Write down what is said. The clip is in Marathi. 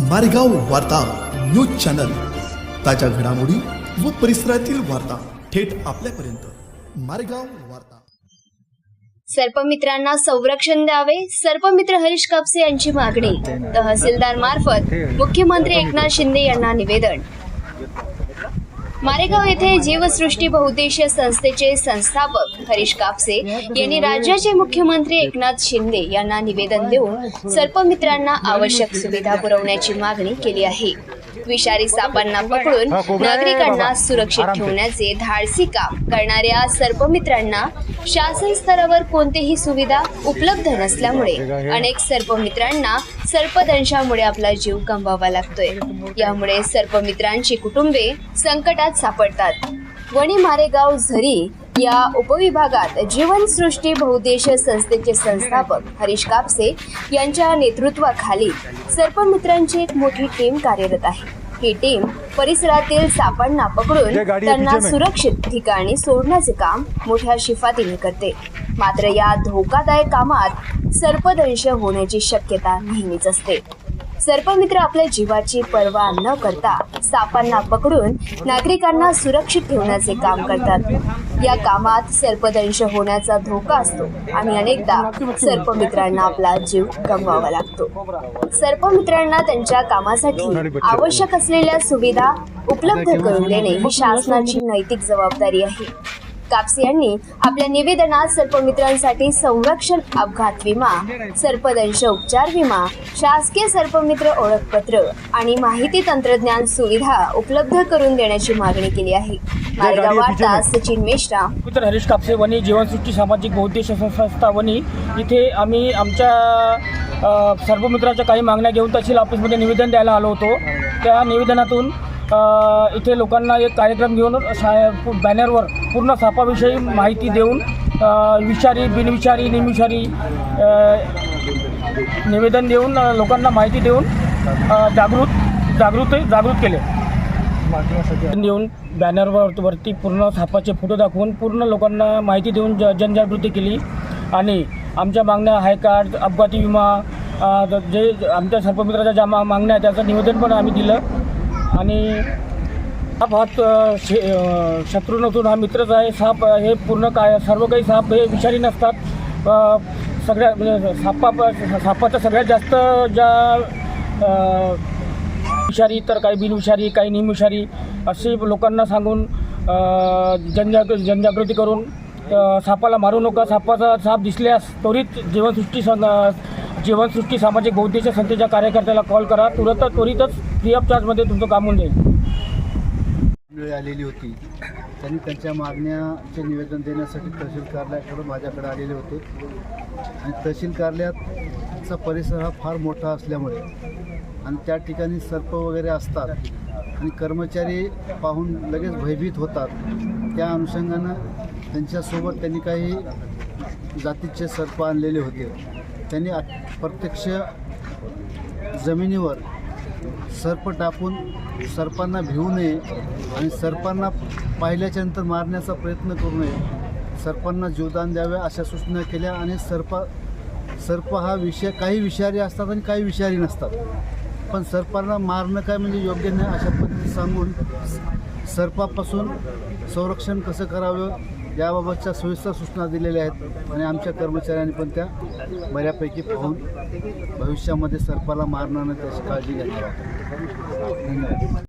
मारेगाव वार्ता न्यूज चॅनल. ताज्या घडामोडी व परिसरातील वार्ता थेट आपल्यापर्यंत. मारेगाव वार्ता. सर्पमित्रांना संरक्षण द्यावे सर्पमित्र हरीश कापसे यांची मागणी. तहसीलदार मार्फत मुख्यमंत्री एकनाथ शिंदे यांना निवेदन. मारेगाव येथे जीवसृष्टी बहुद्देशीय संस्थेचे संस्थापक हरीश कापसे यांनी राज्याचे मुख्यमंत्री एकनाथ शिंदे यांना निवेदन देऊन सर्पमित्रांना आवश्यक सुविधा पुरवण्याची मागणी केली आहे. विषारी सापांना पकडून नागरिकांना सुरक्षित ठेवण्याचे धाडसी काम करणाऱ्या सर्पमित्रांना शासन स्तरावर कोणतीही सुविधा उपलब्ध नसल्यामुळे अनेक सर्पमित्रांना सर्पदंशामुळे आपला जीव गमवावा लागतोय. यामुळे सर्पमित्रांची कुटुंबे संकटात सापडतात. वणी मारेगाव झरी या उपविभागात जीवनसृष्टी बहुद्देशीय संस्थेचे संस्थापक हरीश कापसे यांच्या नेतृत्वाखाली सर्पमित्रांची एक मोठी टीम कार्यरत आहे. ही टीम परिसरातील सापांना पकडून त्यांना सुरक्षित ठिकाणी सोडण्याचे काम मोठ्या शिफातीने करते. मात्र या धोकादायक कामात सर्पदंश होण्याची शक्यता नेहमीच असते. सर्पमित्र आपल्या जीवाची पर्वा न करता सापांना पकडून नागरिकांना सुरक्षित ठेवण्याचे काम करतात. या कामात सर्पदंश होण्याचा धोका असतो आणि अनेकदा सर्पमित्रांना आपला जीव गमवावा लागतो. सर्पमित्रांना त्यांच्या कामासाठी आवश्यक असलेल्या सुविधा उपलब्ध करून देणे ही शासनाची नैतिक जबाबदारी आहे. कापसे यांनी आपल्या निवेदनात सर्पमित्रांसाठी संरक्षण अपघात विमा सर्पदंश उपचार विमा शासकीय सर्पमित्र ओळखपत्र आणि माहिती तंत्रज्ञान सुविधा उपलब्ध करून देण्याची मागणी केली आहे. वार्ता सचिन मेश्राम. मित्र हरीश कापसे वनी जीवनसृष्टी सामाजिक बहुद्देशीय संस्था वनी इथे आम्ही आमच्या अ, सर्व मित्राच्या काही मागण्या घेऊन तहसील ऑफिसमध्ये निवेदन द्यायला आलो होतो. त्या निवेदनातून इथे लोकांना एक कार्यक्रम घेऊन शाळे बॅनरवर पूर्ण सापाविषयी माहिती देऊन विषारी बिनविषारी निमविषारी निवेदन देऊन लोकांना माहिती देऊन जागृत जागृत जागृत केले. देऊन बॅनरवर वरती पूर्ण सापाचे फोटो दाखवून पूर्ण लोकांना माहिती देऊन ज जनजागृती केली. आणि आमच्या मागण्या हायकार्ड अपघाती विमा ज- जे आमच्या सर्पमित्राच्या ज्या मा मागण्या त्याचं निवेदन पण आम्ही दिलं. आणि साप हा शे- शत्रू नसून हा मित्रच आहे. साप हे पूर्ण काय सर्व काही साप हे विषारी नसतात. सगळ्या म्हणजे सापा सापाचा सगळ्यात जास्त ज्या विषारी तर काही बिनविषारी काही निमविषारी असे लोकांना सांगून जनजाग जनजागृती करून सापाला मारू नका. सापाचा साप दिसल्यास त्वरित जीवनसृष्टी सं जीवनसृष्टी सामाजिक बहुद्देशीय संस्थेच्या कार्यकर्त्याला कॉल करा. तुरंत त्वरितच फ्री ऑफ चार्जमध्ये तुमचं काम होऊन जाईल. वेळ आलेली होती. त्यांनी त्यांच्या मागण्याचे निवेदन देण्यासाठी तहसील कार्यालयाकडून माझ्याकडे आलेले होते. आणि तहसील कार्यालयाचा परिसर हा फार मोठा असल्यामुळे आणि त्या ठिकाणी सर्प वगैरे असतात आणि कर्मचारी पाहून लगेच भयभीत होतात त्या अनुषंगानं त्यांच्यासोबत त्यांनी काही जातीचे सर्प आणलेले होते. त्यांनी प्रत्यक्ष जमिनीवर सर्प टाकून सर्पांना भिवू नये आणि सर्पांना पाहिल्याच्या नंतर मारण्याचा प्रयत्न करू नये. सर्पांना जीवदान द्यावे अशा सूचना केल्या आणि सर्प सर्प हा विषय काही विषारी असतात आणि काही विषारी नसतात. पण सर्पांना मारणं काय म्हणजे योग्य नाही अशा पद्धतीने सांगून सर्पापासून संरक्षण कसं करावं? याबाबतच्या सविस्तर सूचना दिलेल्या आहेत आणि आमच्या कर्मचाऱ्यांनी पण त्या बऱ्यापैकी पाहून भविष्यामध्ये सरकारला मारणं नाही त्याची काळजी घ्यायला धन्यवाद.